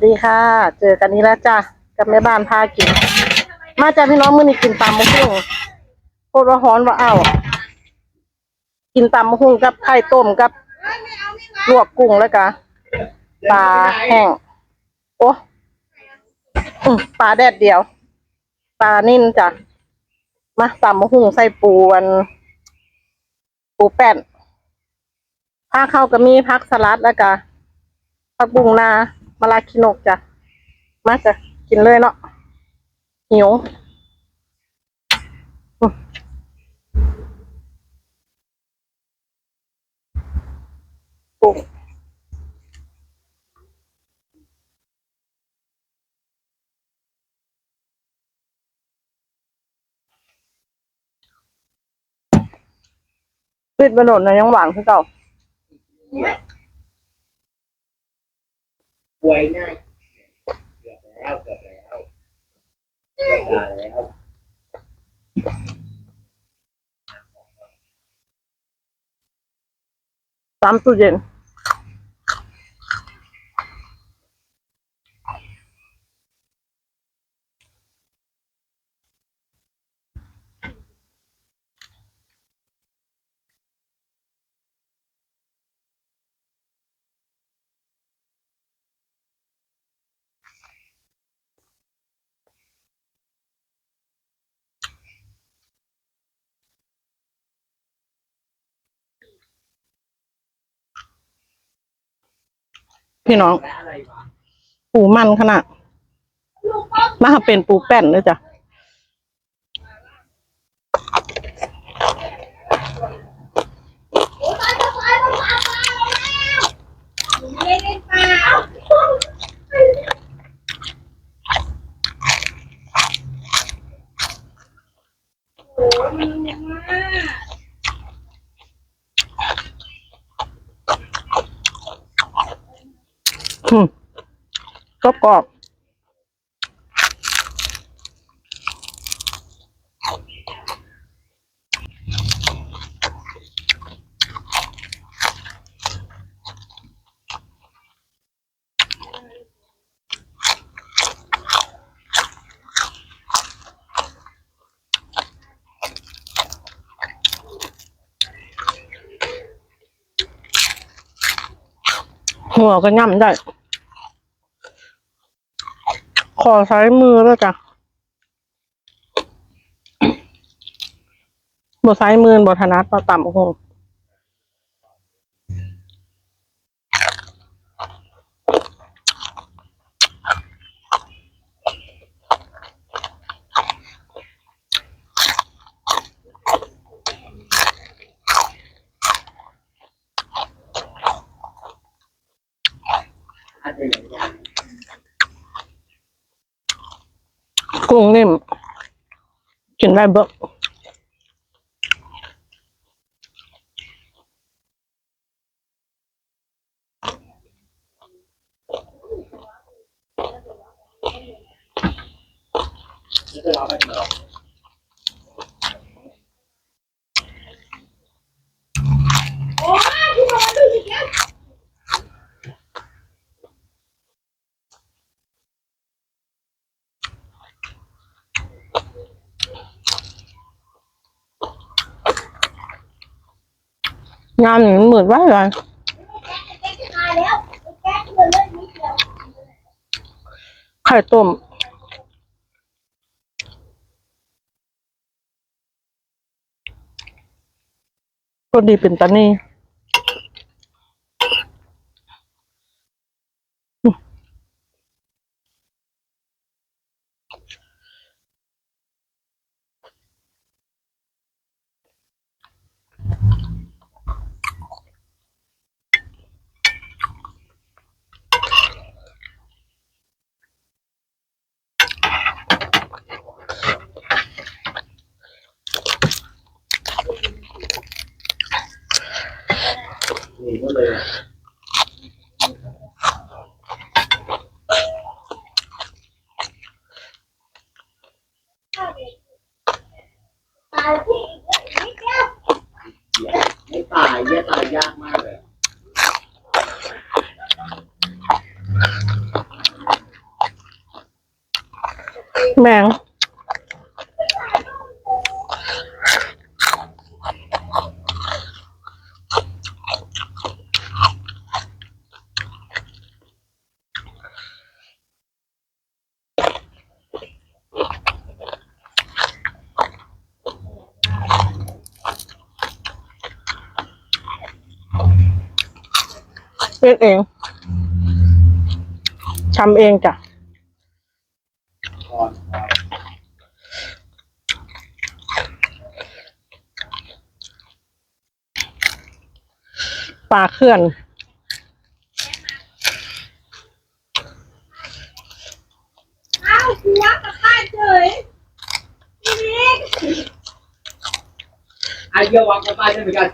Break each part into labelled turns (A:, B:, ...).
A: สดีค่ะ เจอกันนี้แล้วจ้ะกับแม่บ้านพากิน มาจ้ะพี่น้องมื้อนี้กินตำมะฮุ่งโคตรว่าฮ้อนว่าอ้าวกินตำมะฮุ่งกับไข่ต้มกับลวกกุ้งแล้วกะปลาแห้งโอ้ปลาแดดเดียวปลานิ่นจ้ะมาตำมะฮุ่งใส่ปูอันปูแป้นผักเข้าก็มีผักสลัดแล้วกะผักบุ้งนา มะลาคินกจ้ะ มาจ้ะ กินเลยเนาะหิวอืมกุ้งปิดบนนนะยังหวานคือเก่า
B: ป่วยง่ายเกือบแล้วเกือบแล้วเกือบแล้ว
A: ตามตู้เย็น พี่น้อง
B: และอะไรวะ
A: ปูมันขนาดมาหาเป็นปูแป้นเลยจ้ะ อืม กรอบกรอบหัวก็ย่ำได้ ขอใช้มือแล้วจ้ะบทใช้มือบทถนัดต่อต่ำโอ้ กุ้งนิ่มกินได้เบิก
B: นี่คือเราไปเนาะ
A: งานนี้มันเหมือนว่าอะไรไข่ต้มก็ดีเป็นตานี่
B: nhìn nó đều Cái tài với tài giác mà rồi Mạng เนี่ยตายยากมากเลย
A: แมงเป็นเองทำเองจ้ะ
B: ก่อนครับ
A: ปลาเคลื่อน
C: อ้าวกูวักกลับบ้านเฉยพี่นิก
B: ไอ้เยี่ยววางกลับบ้านได้เหมือนกัน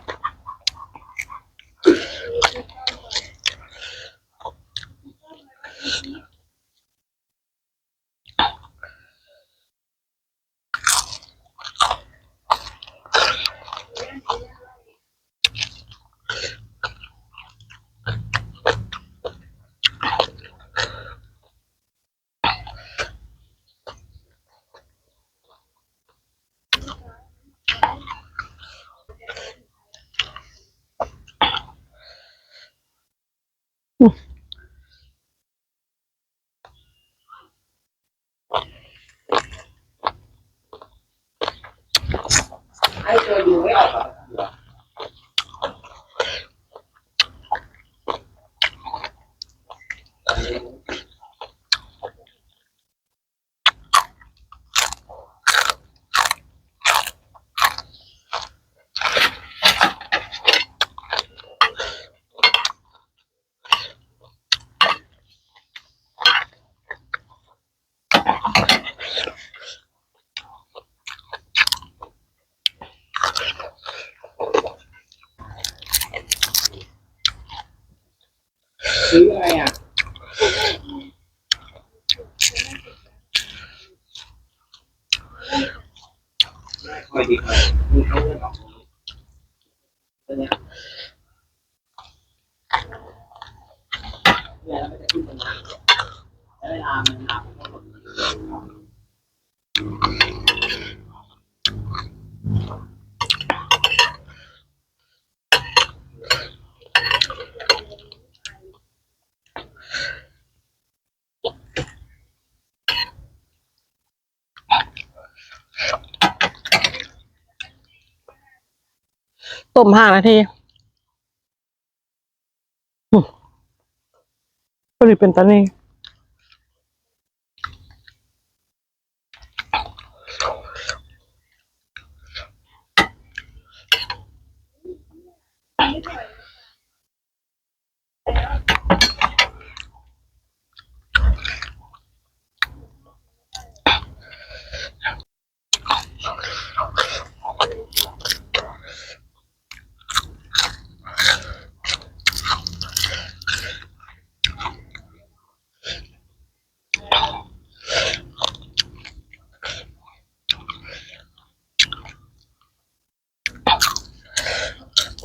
B: ซื้ออะไรอะคอยดีคอยดูเขาเรื่องของเนี่ยเนี่ยแล้วมันจะขึ้นเป็นแล้วเวลามันนักมันก็หมด
A: ต้มห้านาทีก็เลยเป็นตอนนี้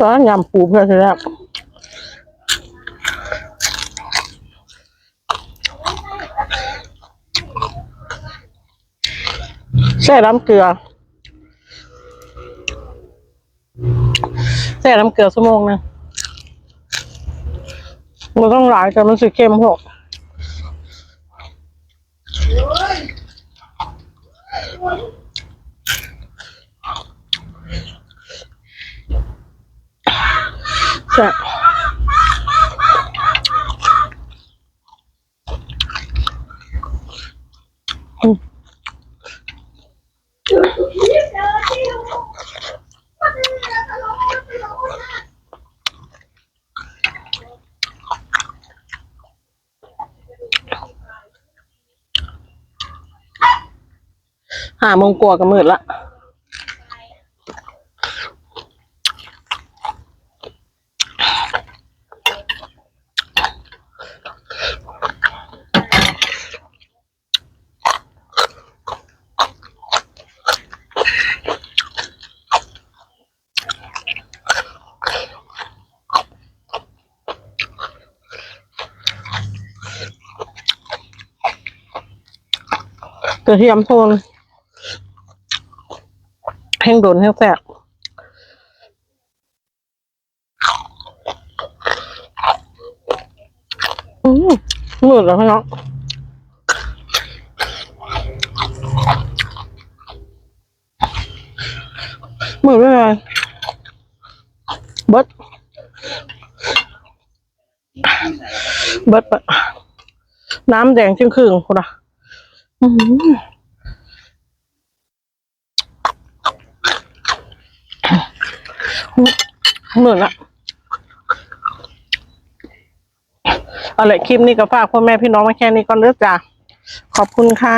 A: ตอนนั้นยำปูเพื่อนใช่แล้วแช่น้ำเกลือแช่น้ำเกลือชั่วโมงนึงมันต้องหลายแต่มันสีเค็มหก แช่อืม
C: เจอที่ลูกมันจะตลกลกนะ
A: หาโมงกว่าก็มืดละ ระเทียมโทนแห้งโดนแห้งแสบอืมมืดแล้วพี่น้องมืดไม่เลยเบิดเบิดบดน้ำแดงจึงครึ่งคุณอะ อืมเหมือนละเอาละคลิปนี้ก็ฝากพ่อแม่พี่น้องมาแค่นี้ก่อนเลือกจ้ะขอบคุณค่ะ